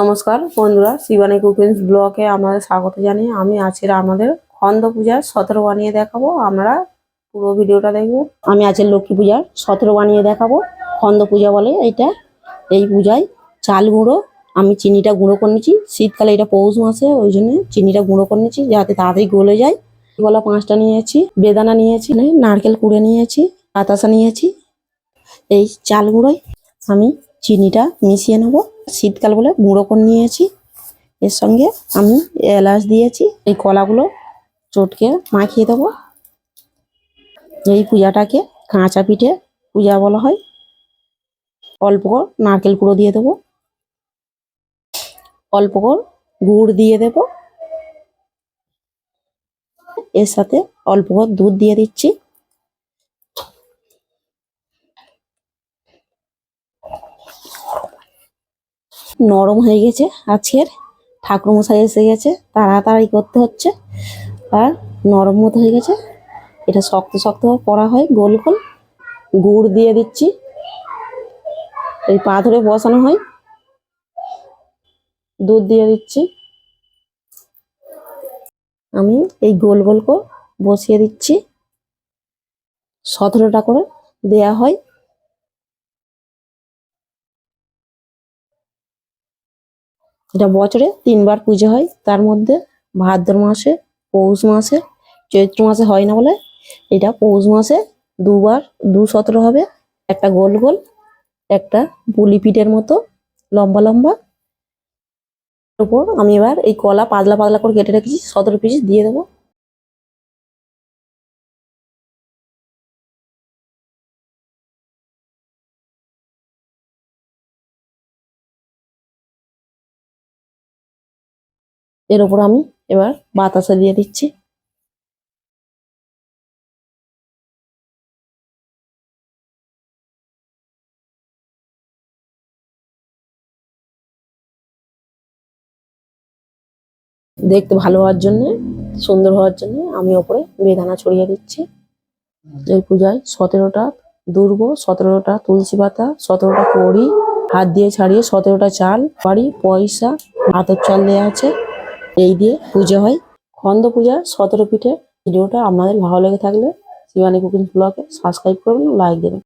নমস্কার বন্ধুরা শিবানী কুকিংস ব্লগে আমাদের স্বাগত জানিয়ে আমি আছি আমাদের খন্দ পূজার সতেরো বানিয়ে দেখাবো। আমরা পুরো ভিডিওটা দেখবেন। আমি আছি লক্ষ্মী পূজার সতেরো বানিয়ে দেখাবো। খন্দ পূজা বলে এইটা এই পূজায় চাল গুঁড়ো, আমি চিনিটা গুঁড়ো করে নিচ্ছি শীতকালে এটা পৌষ মাসে, ওই জন্য চিনিটা গুঁড়ো করে নিচ্ছি যাতে তাড়াতাড়ি গলে যায়। গলা পাঁচটা নিয়েছি, বেদানা নিয়েছি, নারকেল কুড়ে নিয়েছি, বাতাসা নিয়েছি। এই চাল গুঁড়োয় আমি চিনিটা মিশিয়ে নেব। শীতকাল বলে গুঁড়ো করে নিয়েছি। এর সঙ্গে আমি এলাচ দিয়েছি। এই কলাগুলো চটকে মাখিয়ে দেবো। এই পূজাটাকে কাঁচা পিঠে পূজা বলা হয়। অল্প করে নারকেল গুঁড়ো দিয়ে দেবো। অল্প করে গুড় দিয়ে দেবো। এর সাথে অল্প করে দুধ দিয়ে দিচ্ছি। নরম হয়ে গেছে আজকের। ঠাকুর মশাই এসে গেছে, তাড়াতাড়ি করতে হচ্ছে। আর নরম মতো হয়ে গেছে। এটা শক্ত শক্ত করা হয়, গোল গোল। গুড় দিয়ে দিচ্ছি। এই পা ধরে বসানো হয়। দুধ দিয়ে দিচ্ছি। আমি এই গোল গোল করে বসিয়ে দিচ্ছি। সতেরোটা করে দেয়া হয়। এটা বছরে তিনবার পুজো হয়। তার মধ্যে ভাদ্র মাসে, পৌষ মাসে, চৈত্র মাসে হয় না বলে, এটা পৌষ মাসে দুবার, দু সতেরো হবে। একটা গোল গোল, একটা পুলি পিঠের মতো, লম্বা লম্বা। ওপর আমি এবার এই কলা পাতলা পাতলা করে কেটে রেখেছি, সতেরো পিস দিয়ে দেবো। এর উপর আমি এবার বাতাসা দিয়ে দিচ্ছি। দেখতে ভালো হওয়ার জন্য, সুন্দর হওয়ার জন্য আমি ওপরে বেদানা ছড়িয়ে দিচ্ছি। এই পূজায় সতেরোটা দুর্গ, সতেরোটা তুলসী পাতা, সতেরোটা কড়ি, হাত দিয়ে ছাড়িয়ে সতেরোটা চাল, বাড়ি, পয়সা আতর চাল দেওয়া আছে। এই দিয়ে পুজো হয়। খন্দ পূজা, সতেরো পিঠে ভিডিওটা আপনাদের ভালো লেগে থাকলে, শিবানী কুকিং ব্লগে সাবস্ক্রাইব করবেন লাইক দেবেন।